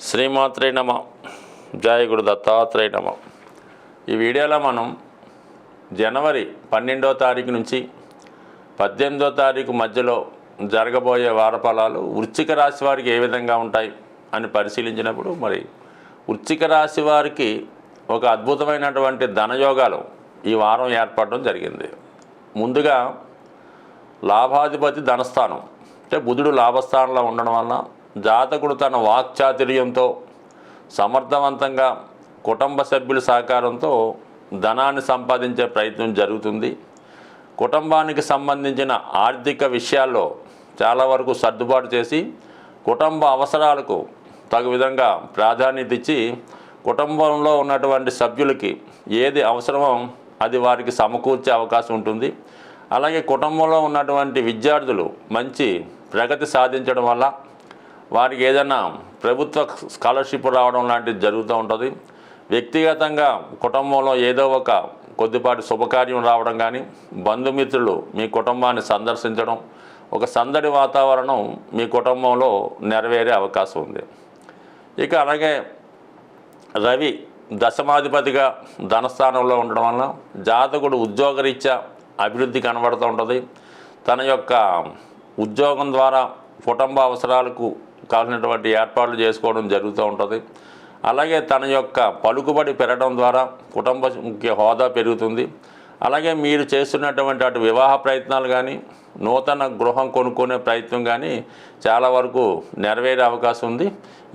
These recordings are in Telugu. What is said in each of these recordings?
శ్రీమాత్రే నమ. జాయగుడు దత్తాత్రేయ నమ. ఈ వీడియోలో మనం జనవరి పన్నెండో తారీఖు నుంచి పద్దెనిమిదో తారీఖు మధ్యలో జరగబోయే వారఫలాలు వృశ్చిక రాశి వారికి ఏ విధంగా ఉంటాయి అని పరిశీలించినప్పుడు మరి వృశ్చిక రాశి వారికి ఒక అద్భుతమైనటువంటి ధనయోగాలు ఈ వారం ఏర్పడడం జరిగింది. ముందుగా లాభాధిపతి ధనస్థానం. అంటే బుధుడు లాభస్థానంలో ఉండడం వలన జాతకుడు తన వాక్చాతుర్యంతో సమర్థవంతంగా కుటుంబ సభ్యుల సహకారంతో ధనాన్ని సంపాదించే ప్రయత్నం జరుగుతుంది. కుటుంబానికి సంబంధించిన ఆర్థిక విషయాల్లో చాలా వరకు సర్దుబాటు చేసి కుటుంబ అవసరాలకు తగు విధంగా ప్రాధాన్యత ఇచ్చి కుటుంబంలో ఉన్నటువంటి సభ్యులకి ఏది అవసరమో అది వారికి సమకూర్చే అవకాశం ఉంటుంది. అలాగే కుటుంబంలో ఉన్నటువంటి విద్యార్థులు మంచి ప్రగతి సాధించడం వల్ల వారికి ఏదైనా ప్రభుత్వ స్కాలర్షిప్ రావడం లాంటిది జరుగుతూ ఉంటుంది. వ్యక్తిగతంగా కుటుంబంలో ఏదో ఒక కొద్దిపాటి శుభకార్యం రావడం కానీ బంధుమిత్రులు మీ కుటుంబాన్ని సందర్శించడం ఒక సందడి వాతావరణం మీ కుటుంబంలో నెరవేరే అవకాశం ఉంది. ఇక అలాగే రవి దశమాధిపతిగా ధనస్థానంలో ఉండడం వలన జాతకుడు ఉద్యోగరీత్యా అభివృద్ధి కనబడుతూ ఉంటుంది. తన యొక్క ఉద్యోగం ద్వారా కుటుంబ అవసరాలకు కావాల్సినటువంటి ఏర్పాట్లు చేసుకోవడం జరుగుతూ ఉంటుంది. అలాగే తన యొక్క పలుకుబడి పెరగడం ద్వారా కుటుంబ హోదా పెరుగుతుంది. అలాగే మీరు చేస్తున్నటువంటి అటు వివాహ ప్రయత్నాలు కానీ నూతన గృహం కొనుక్కునే ప్రయత్నం కానీ చాలా వరకు నెరవేరే అవకాశం ఉంది.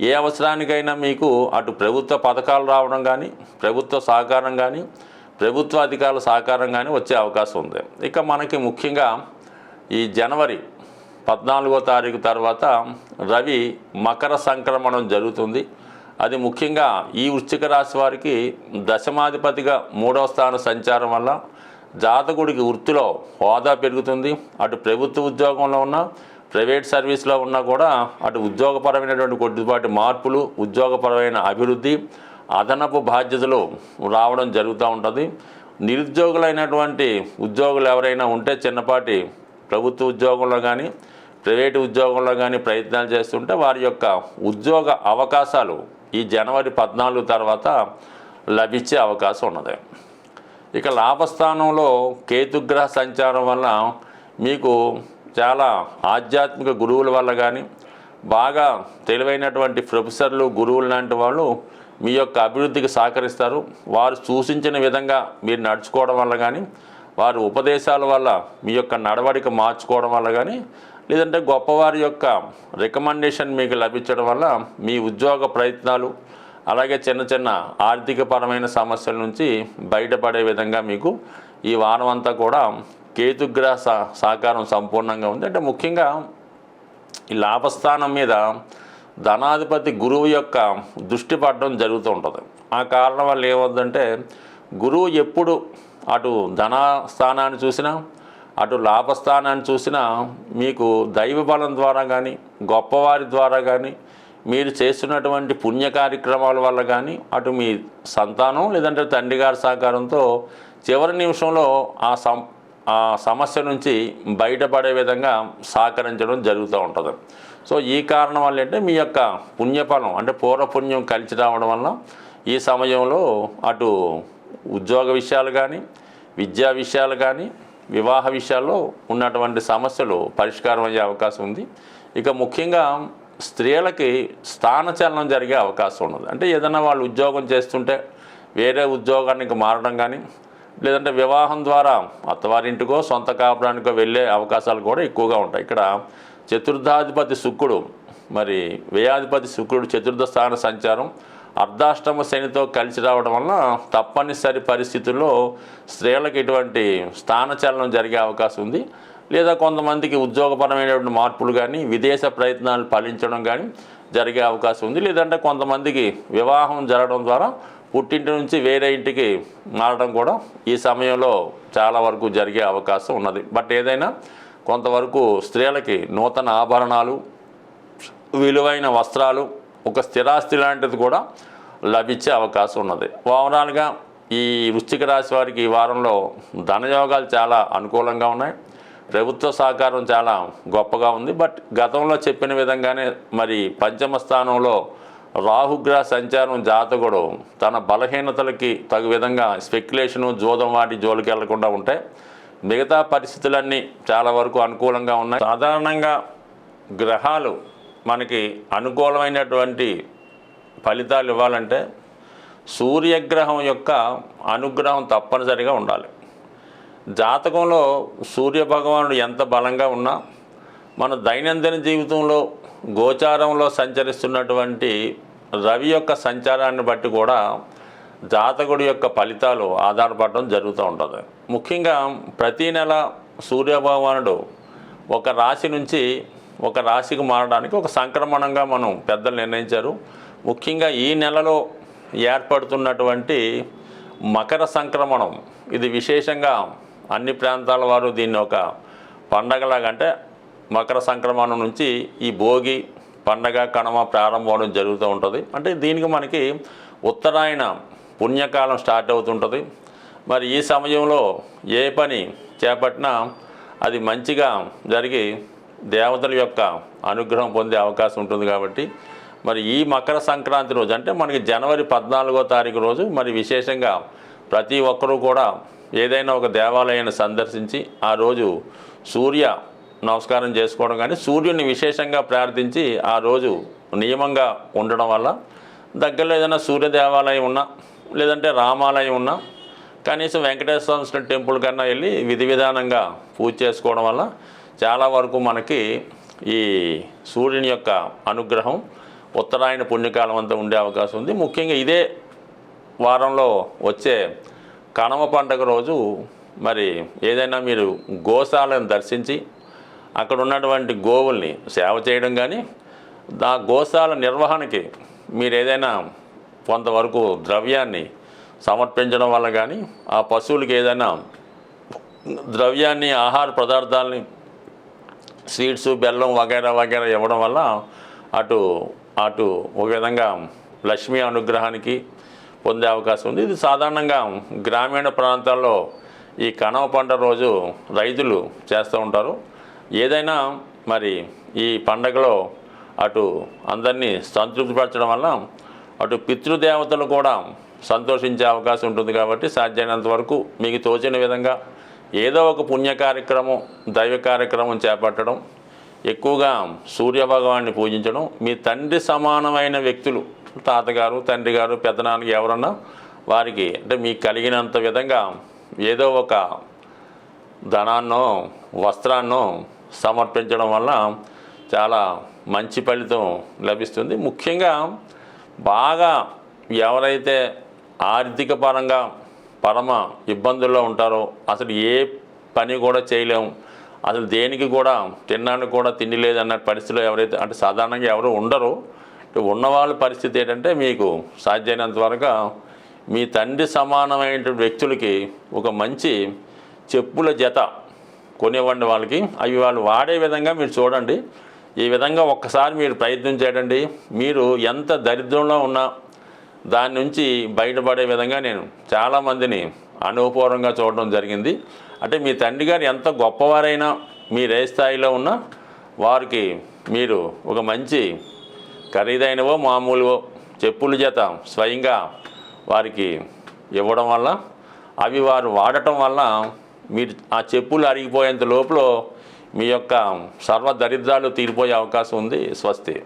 ఏ అవసరానికైనా మీకు అటు ప్రభుత్వ పథకాలు రావడం కానీ ప్రభుత్వ సహకారం కానీ ప్రభుత్వ అధికారుల సహకారం కానీ వచ్చే అవకాశం ఉంది. ఇక మనకి ముఖ్యంగా ఈ జనవరి పద్నాలుగో తారీఖు తర్వాత రవి మకర సంక్రమణం జరుగుతుంది. అది ముఖ్యంగా ఈ వృశ్చిక రాశి వారికి దశమాధిపతిగా మూడవ స్థాన సంచారం వల్ల జాతకుడికి వృత్తిలో హోదా పెరుగుతుంది. అటు ప్రభుత్వ ఉద్యోగంలో ఉన్న ప్రైవేట్ సర్వీస్లో ఉన్నా కూడా అటు ఉద్యోగపరమైనటువంటి కొద్దిపాటి మార్పులు ఉద్యోగపరమైన అభివృద్ధి అదనపు బాధ్యతలు రావడం జరుగుతూ ఉంటుంది. నిరుద్యోగులైనటువంటి ఉద్యోగులు ఎవరైనా ఉంటే చిన్నపాటి ప్రభుత్వ ఉద్యోగంలో కానీ ప్రైవేటు ఉద్యోగంలో కానీ ప్రయత్నాలు చేస్తుంటే వారి యొక్క ఉద్యోగ అవకాశాలు ఈ జనవరి పద్నాలుగు తర్వాత లభించే అవకాశం ఉన్నది. ఇక లాభస్థానంలో కేతుగ్రహ సంచారం వల్ల మీకు చాలా ఆధ్యాత్మిక గురువుల వల్ల కానీ బాగా తెలివైనటువంటి ప్రొఫెసర్లు గురువులు లాంటి వాళ్ళు మీ యొక్క అభివృద్ధికి సహకరిస్తారు. వారు సూచించిన విధంగా మీరు నడుచుకోవడం వల్ల కానీ వారి ఉపదేశాల వల్ల మీ యొక్క నడవడిక మార్చుకోవడం వల్ల కానీ లేదంటే గొప్పవారి యొక్క రికమెండేషన్ మీకు లభించడం వల్ల మీ ఉద్యోగ ప్రయత్నాలు అలాగే చిన్న చిన్న ఆర్థికపరమైన సమస్యల నుంచి బయటపడే విధంగా మీకు ఈ వారం అంతా కూడా కేతుగ్రహ సహ సహకారం సంపూర్ణంగా ఉంది. అంటే ముఖ్యంగా ఈ లాభస్థానం మీద ధనాధిపతి గురువు యొక్క దృష్టి పడడం జరుగుతూ ఉంటుంది. ఆ కారణం వల్ల ఏమవుతుందంటే గురువు ఎప్పుడు అటు ధన స్థానాన్ని చూసినా అటు లాభస్థానాన్ని చూసినా మీకు దైవ బలం ద్వారా కానీ గొప్పవారి ద్వారా కానీ మీరు చేస్తున్నటువంటి పుణ్య కార్యక్రమాల వల్ల కానీ అటు మీ సంతానం లేదంటే తండ్రి గారి సహకారంతో చివరి నిమిషంలో ఆ సం ఆ సమస్య నుంచి బయటపడే విధంగా సహకరించడం జరుగుతూ ఉంటుంది. సో ఈ కారణం వల్ల అంటే మీ యొక్క పుణ్యఫలం అంటే పూర్వపుణ్యం కలిసి రావడం వల్ల ఈ సమయంలో అటు ఉద్యోగ విషయాలు కానీ విద్యా విషయాలు కానీ వివాహ విషయాల్లో ఉన్నటువంటి సమస్యలు పరిష్కారం అయ్యే అవకాశం ఉంది. ఇక ముఖ్యంగా స్త్రీలకి స్థానచలనం జరిగే అవకాశం ఉన్నది. అంటే ఏదైనా వాళ్ళు ఉద్యోగం చేస్తుంటే వేరే ఉద్యోగానికి మారడం కానీ లేదంటే వివాహం ద్వారా అత్తవారింటికో సొంత కాపురానికో వెళ్ళే అవకాశాలు కూడా ఎక్కువగా ఉంటాయి. ఇక్కడ చతుర్థాధిపతి శుక్రుడు మరి వ్యయాధిపతి శుక్రుడు చతుర్థ స్థాన సంచారం అర్ధాష్టమ శనితో కలిసి రావడం వల్ల తప్పనిసరి పరిస్థితుల్లో స్త్రీలకు ఇటువంటి స్థానచలనం జరిగే అవకాశం ఉంది. లేదా కొంతమందికి ఉద్యోగపరమైనటువంటి మార్పులు కానీ విదేశ ప్రయత్నాలు ఫలించడం కానీ జరిగే అవకాశం ఉంది. లేదంటే కొంతమందికి వివాహం జరగడం ద్వారా పుట్టింటి నుంచి వేరే ఇంటికి మారడం కూడా ఈ సమయంలో చాలా వరకు జరిగే అవకాశం ఉన్నది. బట్ ఏదైనా కొంతవరకు స్త్రీలకి నూతన ఆభరణాలు విలువైన వస్త్రాలు ఒక స్థిరాస్తి లాంటిది కూడా లభించే అవకాశం ఉన్నది. ఓవరాల్గా ఈ వృశ్చిక రాశి వారికి ఈ వారంలో ధనయోగాలు చాలా అనుకూలంగా ఉన్నాయి. ప్రభుత్వ సహకారం చాలా గొప్పగా ఉంది. బట్ గతంలో చెప్పిన విధంగానే మరి పంచమ స్థానంలో రాహుగ్రహ సంచారం జాతకుడు తన బలహీనతలకి తగు విధంగా స్పెక్యులేషను జోదం వాటి జోలికి వెళ్ళకుండా ఉంటే మిగతా పరిస్థితులన్నీ చాలా వరకు అనుకూలంగా ఉన్నాయి. సాధారణంగా గ్రహాలు మనకి అనుకూలమైనటువంటి ఫలితాలు ఇవ్వాలంటే సూర్యగ్రహం యొక్క అనుగ్రహం తప్పనిసరిగా ఉండాలి. జాతకంలో సూర్య భగవానుడు ఎంత బలంగా ఉన్నా మన దైనందిన జీవితంలో గోచారంలో సంచరిస్తున్నటువంటి రవి యొక్క సంచారాన్ని బట్టి కూడా జాతకుడి యొక్క ఫలితాలు ఆధారపడడం జరుగుతూ ఉంటుంది. ముఖ్యంగా ప్రతీ నెల సూర్య భగవానుడు ఒక రాశి నుంచి ఒక రాశికి మారడానికి ఒక సంక్రమణంగా మనం పెద్దలు నిర్ణయించారు. ముఖ్యంగా ఈ నెలలో ఏర్పడుతున్నటువంటి మకర సంక్రమణం ఇది విశేషంగా అన్ని ప్రాంతాల వారు దీన్ని ఒక పండగలాగా అంటే మకర సంక్రమణం నుంచి ఈ భోగి పండగ కణమ ప్రారంభం జరుగుతూ ఉంటుంది. అంటే దీనికి మనకి ఉత్తరాయణ పుణ్యకాలం స్టార్ట్ అవుతుంటుంది. మరి ఈ సమయంలో ఏ పని చేపట్టినా అది మంచిగా జరిగి దేవతల యొక్క అనుగ్రహం పొందే అవకాశం ఉంటుంది కాబట్టి మరి ఈ మకర సంక్రాంతి రోజు అంటే మనకి జనవరి పద్నాలుగో తారీఖు రోజు మరి విశేషంగా ప్రతి ఒక్కరూ కూడా ఏదైనా ఒక దేవాలయాన్ని సందర్శించి ఆ రోజు సూర్య నమస్కారం చేసుకోవడం కానీ సూర్యుని విశేషంగా ప్రార్థించి ఆ రోజు నియమంగా ఉండడం వల్ల దగ్గరలో ఏదైనా సూర్య దేవాలయం ఉన్నా లేదంటే రామాలయం ఉన్నా కనీసం వెంకటేశ్వర స్వామి టెంపుల్ కన్నా వెళ్ళి విధి విధానంగా పూజ చేసుకోవడం వల్ల చాలా వరకు మనకి ఈ సూర్యుని యొక్క అనుగ్రహం ఉత్తరాయణ పుణ్యకాలం అంతా ఉండే అవకాశం ఉంది. ముఖ్యంగా ఇదే వారంలో వచ్చే కనమ పండగ రోజు మరి ఏదైనా మీరు గోశాలను దర్శించి అక్కడ ఉన్నటువంటి గోవుల్ని సేవ చేయడం కానీ ఆ గోశాల నిర్వహణకి మీరు ఏదైనా కొంతవరకు ద్రవ్యాన్ని సమర్పించడం వల్ల కానీ ఆ పశువులకి ఏదైనా ద్రవ్యాన్ని ఆహార పదార్థాలని స్వీట్స్ బెల్లం వగైరా వగైరా ఇవ్వడం వల్ల అటు అటు ఒక విధంగా లక్ష్మీ అనుగ్రహానికి పొందే అవకాశం ఉంది. ఇది సాధారణంగా గ్రామీణ ప్రాంతాల్లో ఈ కనవ పంట రోజు రైతులు చేస్తూ ఉంటారు. ఏదైనా మరి ఈ పండగలో అటు అందరినీ సంతృప్తిపరచడం వల్ల అటు పితృదేవతలు కూడా సంతోషించే అవకాశం ఉంటుంది కాబట్టి సాధ్యమైనంత వరకు మీకు తోచిన విధంగా ఏదో ఒక పుణ్య కార్యక్రమం దైవ కార్యక్రమం చేపట్టడం ఎక్కువగా సూర్యభగవాన్ని పూజించడం మీ తండ్రి సమానమైన వ్యక్తులు తాతగారు తండ్రి గారు పెద్దనాన్నకి ఎవరన్నా వారికి అంటే మీకు కలిగినంత విధంగా ఏదో ఒక ధనాన్నో వస్త్రాన్నో సమర్పించడం వల్ల చాలా మంచి ఫలితం లభిస్తుంది. ముఖ్యంగా బాగా ఎవరైతే ఆర్థిక పరంగా పరమ ఇబ్బందుల్లో ఉంటారో అసలు ఏ పని కూడా చేయలేము అసలు దేనికి కూడా తినడానికి కూడా తిండి లేదన్న పరిస్థితిలో ఎవరైతే అంటే సాధారణంగా ఎవరు ఉండరు ఉన్నవాళ్ళ పరిస్థితి ఏంటంటే మీకు సాధ్యమైనంత వరకు మీ తండ్రి సమానమైన వ్యక్తులకి ఒక మంచి చెప్పుల జత కొనివ్వండి వాళ్ళకి. అవి వాళ్ళు వాడే విధంగా మీరు చూడండి. ఈ విధంగా ఒక్కసారి మీరు ప్రయత్నం చేయండి. మీరు ఎంత దరిద్రంలో ఉన్నా దాని నుంచి బయటపడే విధంగా నేను చాలామందిని అనుభవపూర్వంగా చూడడం జరిగింది. అంటే మీ తండ్రి గారు ఎంత గొప్పవారైనా మీ ఏ స్థాయిలో ఉన్నా వారికి మీరు ఒక మంచి ఖరీదైనవో మామూలువో చెప్పుల చేత స్వయంగా వారికి ఇవ్వడం వల్ల అవి వారు వాడటం వల్ల మీరు ఆ చెప్పులు అరిగిపోయేంత లోపల మీ యొక్క సర్వ దరిద్రాలు తీరిపోయే అవకాశం ఉంది. స్వస్తి.